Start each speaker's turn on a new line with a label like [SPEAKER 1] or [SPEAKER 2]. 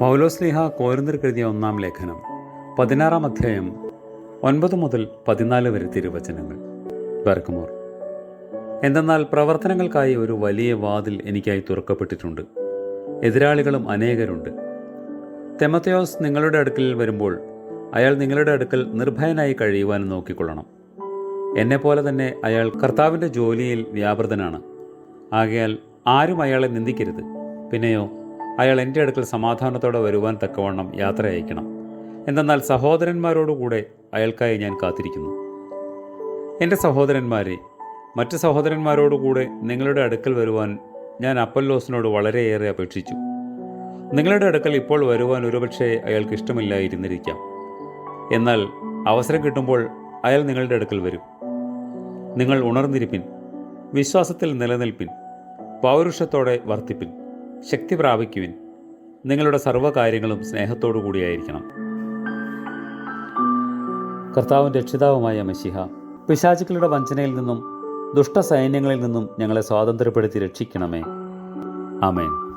[SPEAKER 1] പൗലോസ്ലിഹ കോരുന്നർക്കെഴുതിയ ഒന്നാം ലേഖനം പതിനാറാം അധ്യായം ഒൻപത് മുതൽ പതിനാല് വരെ തിരുവചനങ്ങൾ. ബർക്കുമോർ എന്തെന്നാൽ പ്രവർത്തനങ്ങൾക്കായി ഒരു വലിയ വാതിൽ എനിക്കായി തുറക്കപ്പെട്ടിട്ടുണ്ട്. എതിരാളികളും അനേകരുണ്ട്. തെമത്തയോസ് നിങ്ങളുടെ അടുക്കൽ വരുമ്പോൾ അയാൾ നിങ്ങളുടെ അടുക്കൽ നിർഭയനായി കഴിയുവാൻ നോക്കിക്കൊള്ളണം. പോലെ തന്നെ അയാൾ കർത്താവിന്റെ ജോലിയിൽ വ്യാപൃതനാണ്. ആകയാൽ ആരും അയാളെ നിന്ദിക്കരുത്. പിന്നെയോ അയാൾ എന്റെ അടുക്കൽ സമാധാനത്തോടെ വരുവാൻ തക്കവണ്ണം യാത്ര അയക്കണം. എന്തെന്നാൽ സഹോദരന്മാരോടുകൂടെ അയാൾക്കായി ഞാൻ കാത്തിരിക്കുന്നു. എന്റെ സഹോദരന്മാരെ മറ്റ് സഹോദരന്മാരോടുകൂടെ നിങ്ങളുടെ അടുക്കൽ വരുവാൻ ഞാൻ അപ്പല്ലോസിനോട് വളരെയേറെ അപേക്ഷിച്ചു. നിങ്ങളുടെ അടുക്കൽ ഇപ്പോൾ വരുവാൻ ഒരുപക്ഷെ അയാൾക്ക് ഇഷ്ടമില്ലായിരുന്നിരിക്കാം. എന്നാൽ അവസരം കിട്ടുമ്പോൾ അയാൾ നിങ്ങളുടെ അടുക്കൽ വരും. നിങ്ങൾ ഉണർന്നിരിപ്പിൻ വിശ്വാസത്തിൽ നിലനിൽപ്പിൻ പൗരുഷത്തോടെ വർത്തിപ്പിൻ. ശക്തി പ്രാപിക്കുവിൻ. നിങ്ങളുടെ സർവകാര്യങ്ങളും സ്നേഹത്തോടു കൂടിയായിരിക്കണം. കർത്താവും രക്ഷിതാവുമായ മഷിഹ പിശാചുക്കളുടെ വഞ്ചനയിൽ നിന്നും ദുഷ്ടസൈന്യങ്ങളിൽ നിന്നും ഞങ്ങളെ സ്വാതന്ത്ര്യപ്പെടുത്തി രക്ഷിക്കണമേ. ആമേൻ.